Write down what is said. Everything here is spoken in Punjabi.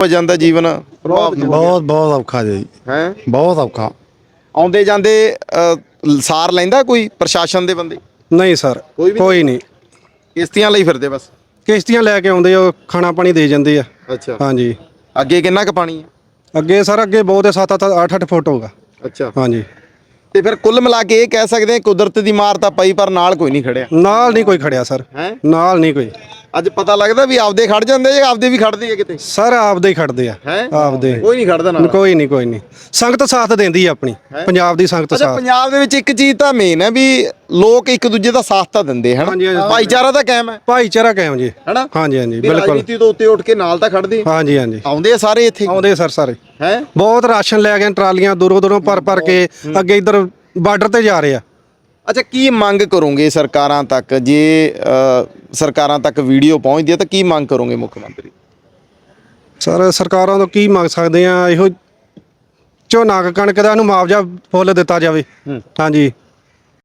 ਹੋ ਜਾਂਦਾ ਜੀਵਨ ਬਹੁਤ ਬਹੁਤ ਔਖਾ ਜੀ। ਹੈ? ਬਹੁਤ ਔਖਾ। ਆਉਂਦੇ ਜਾਂਦੇ ਅ, ਸਾਰ ਲੈਂਦਾ ਕੋਈ ਪ੍ਰਸ਼ਾਸਨ ਦੇ ਬੰਦੇ? ਨਹੀਂ ਸਰ ਕੋਈ ਵੀ ਕੋਈ ਨਹੀਂ। ਕਿਸ਼ਤੀਆਂ ਲਈ ਫਿਰਦੇ ਬਸ? ਕਿਸ਼ਤੀਆਂ ਲੈ ਕੇ ਆਉਂਦੇ ਆ ਖਾਣਾ ਪਾਣੀ ਦੇ ਜਾਂਦੇ ਆ। ਅੱਛਾ। ਹਾਂਜੀ। ਅੱਗੇ ਕਿੰਨਾ ਕੁ ਪਾਣੀ ਹੈ ਅੱਗੇ ਸਰ ਅੱਗੇ ਬਹੁਤ ਹੈ 7 8 8 ਫੁੱਟ ਹੋਗਾ ਅੱਛਾ। ਹਾਂਜੀ। ਤੇ ਫਿਰ ਕੁੱਲ ਮਿਲਾ ਕੇ ਇਹ ਕਹਿ ਸਕਦੇ ਹਾਂ ਕੁਦਰਤ ਦੀ ਮਾਰ ਤਾਂ ਪਈ ਪਰ ਨਾਲ ਕੋਈ ਨਹੀਂ ਖੜਿਆ? ਨਾਲ ਨਹੀਂ ਕੋਈ ਖੜਿਆ ਸਰ। ਹੈ? ਨਾਲ ਨਹੀਂ ਕੋਈ। ਅੱਜ ਪਤਾ ਲੱਗਦਾ ਵੀ ਆਪਦੇ ਖੜ ਜਾਂਦੇ ਜਾਂ ਆਪਦੇ ਵੀ ਖੜਦੇ ਆ ਕਿਤੇ? ਸਰ ਆਪਦੇ ਹੀ ਖੜਦੇ ਆ। ਹੈ? ਆਪਦੇ ਕੋਈ ਨਹੀਂ ਖੜਦਾ ਨਾਲ। ਕੋਈ ਨਹੀਂ ਕੋਈ ਨਹੀਂ। ਸੰਗਤ ਸਾਥ ਦਿੰਦੀ ਆ ਆਪਣੀ। ਪੰਜਾਬ ਦੀ ਸੰਗਤ ਅੱਛਾ ਸਾਥ। ਪੰਜਾਬ ਦੇ ਵਿੱਚ ਇੱਕ ਚੀਜ਼ ਤਾਂ ਮੇਨ ਹੈ ਵੀ ਲੋਕ ਇੱਕ ਦੂਜੇ ਦਾ ਸਾਥ ਤਾਂ ਦਿੰਦੇ ਹਨ? ਹਾਂਜੀ, ਹਾਂਜੀ। ਭਾਈਚਾਰਾ ਤਾਂ ਕਾਇਮ ਹੈ। ਭਾਈਚਾਰਾ ਕਾਇਮ ਜੀ। ਹੈਨਾ? ਹਾਂਜੀ ਹਾਂਜੀ ਬਿਲਕੁਲ। ਰਾਜਨੀਤੀ ਤੋਂ ਉੱਤੇ ਉੱਠ ਕੇ ਨਾਲ ਤਾਂ ਖੜਦੇ ਆ। ਹਾਂਜੀ ਹਾਂਜੀ। ਆਉਂਦੇ ਆ ਸਾਰੇ ਇੱਥੇ। ਆਉਂਦੇ ਸਰ ਸਾਰੇ। ਹੈ? ਬਹੁਤ ਰਾਸ਼ਨ ਲੈ ਗਏ ਟਰਾਲੀਆਂ ਦੂਰੋਂ ਦੂਰੋਂ ਭਰ ਭਰ ਕੇ ਅੱਗੇ ਇਧਰ ਬਾਰਡਰ ਤੇ ਜਾ ਰਹੇ ਆ। ਅੱਛਾ ਕੀ ਮੰਗ ਕਰੋਗੇ ਸਰਕਾਰਾਂ ਤੱਕ? ਜੇ ਅ, ਸਰਕਾਰਾਂ ਤੱਕ ਵੀਡੀਓ ਪਹੁੰਚਦੀ ਹੈ ਤਾਂ ਕੀ ਮੰਗ ਕਰੋਗੇ ਮੁੱਖ ਮੰਤਰੀ? ਸਰ ਸਰਕਾਰਾਂ ਤੋਂ ਕੀ ਮੰਗ ਸਕਦੇ ਆ ਇਹੋ ਝੋਨਾ ਕਣਕ ਦਾ ਨੂੰ ਮੁਆਵਜ਼ਾ ਫੁੱਲ ਦਿੱਤਾ ਜਾਵੇ। ਹਾਂਜੀ।